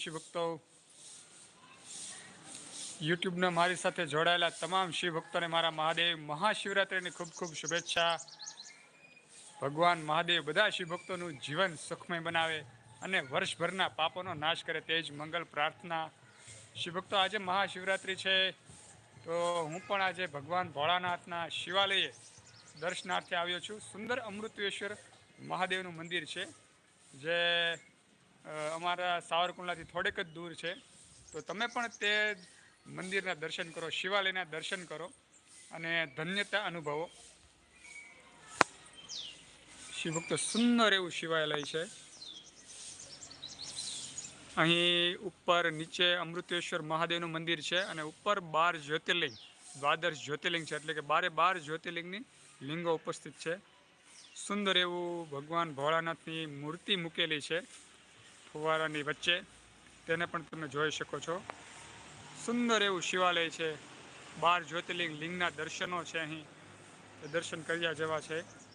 શિવ ભક્તો, યુટ્યુબના મારી સાથે જોડાયેલા તમામ શિવભક્તોને મારા મહાદેવ મહાશિવરાત્રિની ખૂબ ખૂબ શુભેચ્છા. ભગવાન મહાદેવ બધા શિવભક્તોનું જીવન સુખમય બનાવે અને વર્ષભરના પાપોનો નાશ કરે તે જ મંગલ પ્રાર્થના. શિવભક્તો આજે મહાશિવરાત્રિ છે, તો હું પણ આજે ભગવાન ભોળાનાથના શિવાલયે દર્શનાર્થે આવ્યો છું. સુંદર અમૃતેશ્વર મહાદેવનું મંદિર છે, જે અમારા સાવરકુંડલાથી થોડેક જ દૂર છે. તો તમે પણ તે મંદિરના દર્શન કરો, શિવાલયના દર્શન કરો અને ધન્યતા અનુભવો. શિવભક્તો સુંદર એવું શિવાલય છે. અહીં ઉપર નીચે અમૃતેશ્વર મહાદેવનું મંદિર છે અને ઉપર બાર જ્યોતિર્લિંગ, દ્વાદશ જ્યોતિર્લિંગ છે. એટલે કે બારે બાર જ્યોતિર્લિંગની લિંગો ઉપસ્થિત છે. સુંદર એવું ભગવાન ભોળાનાથની મૂર્તિ મૂકેલી છે. ફુવારાની વચ્ચે. તેને પણ તમે જોઈ શકો છો. સુંદર એવું શિવાલય છે. બાર જ્યોતિર્લિંગ લિંગના દર્શનો છે અહીં. દર્શન કર્યા જેવા છે.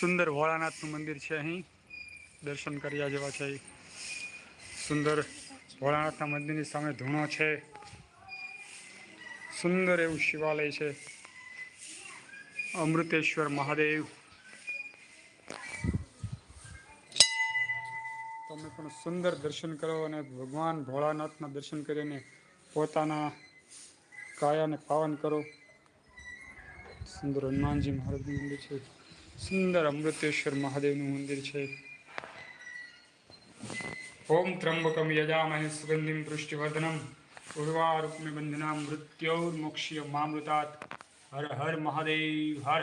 સુંદર ભોળાનાથનું મંદિર છે અહીં. દર્શન કર્યા જેવા છે. સુંદર ભોળાનાથના મંદિરની સામે ધૂણો છે. સુંદર એવું શિવાલય છે. અમૃતેશ્વર મહાદેવ. તમે પણ સુંદર દર્શન કરો અને ભગવાન ભોળાનાથના દર્શન કરીને પોતાના કાયાને પાવન કરો. સુંદર હનુમાનજી મહારાજનું મંદિર છે. સુંદર અમૃતેશ્વર મહાદેવનું મંદિર છે. ઓમ ત્રંબકમ યજામહે સુગંધિમ પૃષ્ટિવર્ધનમ. ઉર્વારૂપમે બંધના મૃત્યોર્મોક્ષ્ય મામૃતાત હર હર મહાદેવ, હર.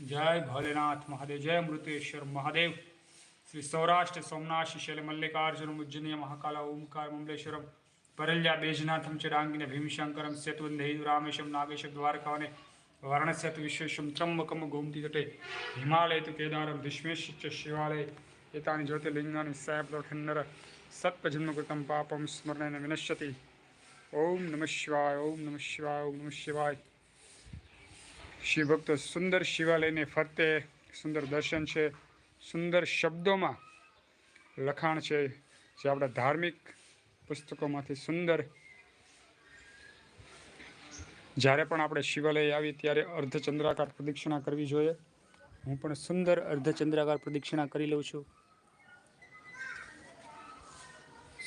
જય ભોલેનાથ મહાદેવ, જય અમૃતેશ્વર મહાદેવ. શ્રી સૌરાષ્ટ્ર સોમનાથ શૈલ મલ્લિકાર્જુન ઉજ્જનીય મહાકાલા ઓમકાર મમલેશ્વરમ પરલ્યા બેજનાથમ ચડાંગીને ભીમશંકરમ સેતુવંદહિ રામેશમ નાગેશ દ્વારકાવને વારાણસ્યાત વિશેષમ ત્રંબકમ ગોમતી તટે હિમાલય તુ કેદારમ ભીષ્મેશ્ચ શિવાલય એતાની જ્યોતિર્લિંગાની સાયપ્લોઠન્નર સત્પજન્મકૃતમ પાપમ સ્મરણેન વિનશ્યતિ ઓમ નમઃ શિવાય ઓમ નમઃ શિવાય ઓમ નમઃ શિવાય શિવ ભક્તો સુંદર શિવાલયને ફરતે સુંદર દર્શન છે સુંદર શબ્દોમાં લખાણ છે જે આપણા ધાર્મિક પુસ્તકોમાંથી સુંદર જ્યારે પણ આપણે શિવાલય આવીએ ત્યારે અર્ધચંદ્રાકાર પ્રદક્ષિણા કરવી જોઈએ. હું પણ સુંદર અર્ધચંદ્રાકાર પ્રદક્ષિણા કરી લઉં છું.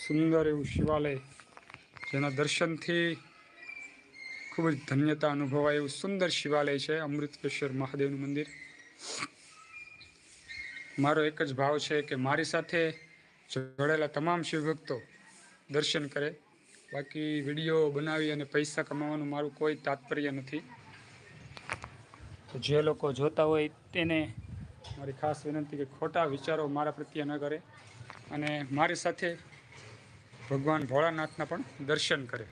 સુંદર એવું શિવાલય, જેના દર્શનથી ખૂબ જ ધન્યતા અનુભવાય એવું સુંદર શિવાલય છે અમૃતેશ્વર મહાદેવનું મંદિર. મારો એક જ ભાવ છે કે મારી સાથે જોડાયેલા તમામ શિવભક્તો દર્શન કરે. બાકી વીડિયો બનાવી અને પૈસા કમાવાનું મારું કોઈ તાત્પર્ય નથી. તો જે લોકો જોતા હોય તેને મારી ખાસ વિનંતી કે ખોટા વિચારો મારા પ્રત્યે ન કરે અને મારી સાથે ભગવાન ભોળાનાથના પણ દર્શન કરે.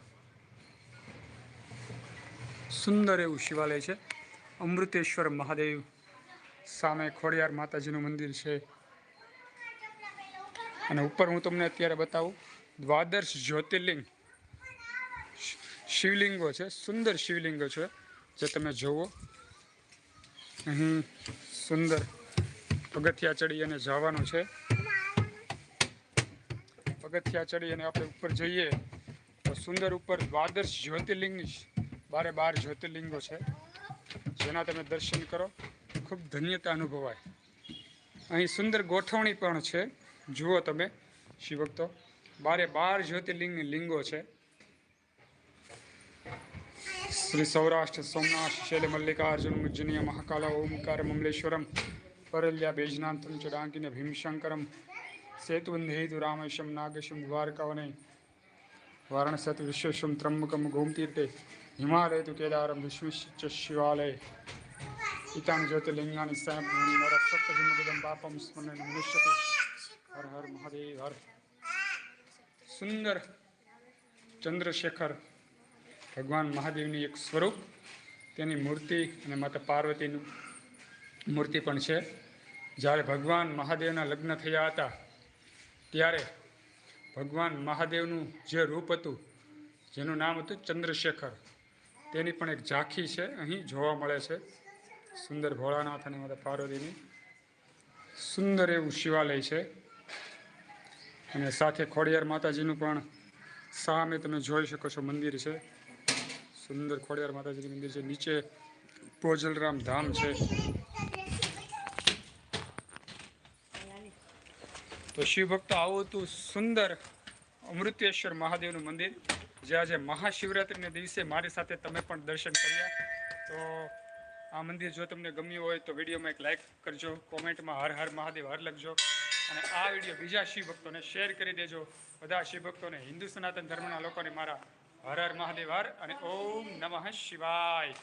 સુંદર એવું શિવાલય છે. અમૃતેશ્વર મહાદેવ સામે ખોડિયાર માતાજીનું મંદિર છે. અને ઉપર હું તમને અત્યારે બતાવું. દ્વાદશ જ્યોતિર્લિંગ શિવલિંગો છે, સુંદર શિવલિંગો છે, જે તમે જુઓ અહીં સુંદર. પગથિયા ચડી અને જવાનું છે. પગથિયા ચડી અને આપણે ઉપર જઈએ, તો સુંદર ઉપર દ્વાદશ જ્યોતિર્લિંગની બારે બાર જ્યોતિર્લિંગો છે. જેના તમે દર્શન કરો, ખૂબ ધન્યતા અનુભવાય. અહીં સુંદર ગોઠવણી પણ છે. જુઓ તમે, શિવભક્તો. બારે બાર જ્યોતિર્લિંગની લિંગો છે. શ્રી સૌરાષ્ટ્ર સોમનાથ શૈલ મલ્લિકાર્જુન ઉજ્જનીય મહાકાલ ઓમકાર મમલેશ્વરમ પરલ્યા બેજનાથમ ચડાંકીને ભીમશંકરમ સેતુવંદેતુ રામેશમ નાગેશમ દ્વારકાવને વારાણસત વિશ્વેશ્વમ ત્રંબકમ ગોમતીર્થે હિમાલય તુ કેદારમ વિશ્વશ્ચ શિવાલય ઈતાન જ્યોતિર્લિંગાની સાહેબ નર સપ્તજન્મગદમ પાપમ સ્મરણ મનુષ્યતે હર હર મહાદેવ હર સુંદર ચંદ્રશેખર ભગવાન મહાદેવની એક સ્વરૂપ, તેની મૂર્તિ અને માતા પાર્વતીનું મૂર્તિ પણ છે. જ્યારે ભગવાન મહાદેવના લગ્ન થયા હતા, ત્યારે ભગવાન મહાદેવનું જે રૂપ હતું, જેનું નામ હતું ચંદ્રશેખર, તેની પણ એક ઝાંખી છે, અહીં જોવા મળે છે. સુંદર ભોળાનાથ અને માતા પાર્વતીની સુંદર એવું શિવાલય છે. અને સાથે ખોડિયાર માતાજીનું પણ સામે તમે જોઈ શકો છો મંદિર છે. સુંદર ખોડિયાર માતાજીનું મંદિર છે. નીચે પોજલરામ ધામ છે. તો શિવ ભક્તો આવું હતું સુંદર અમૃતેશ્વર મહાદેવનું મંદિર, જે આજે મહાશિવરાત્રિના દિવસે મારી સાથે તમે પણ દર્શન કર્યા. તો આ મંદિર જો તમને ગમ્યું હોય તો વિડીયોમાં એક લાઇક કરજો, કોમેન્ટમાં હર હર મહાદેવ હર લખજો. અને આ વીડિયો બીજા શિવ ભક્તોને શેર કરી દેજો. બધા શિવ ભક્તોને હિન્દુ સનાતન ધર્મના લોકોને મારા હર હર મહાદેવ હર અને ઓમ નમઃ શિવાય.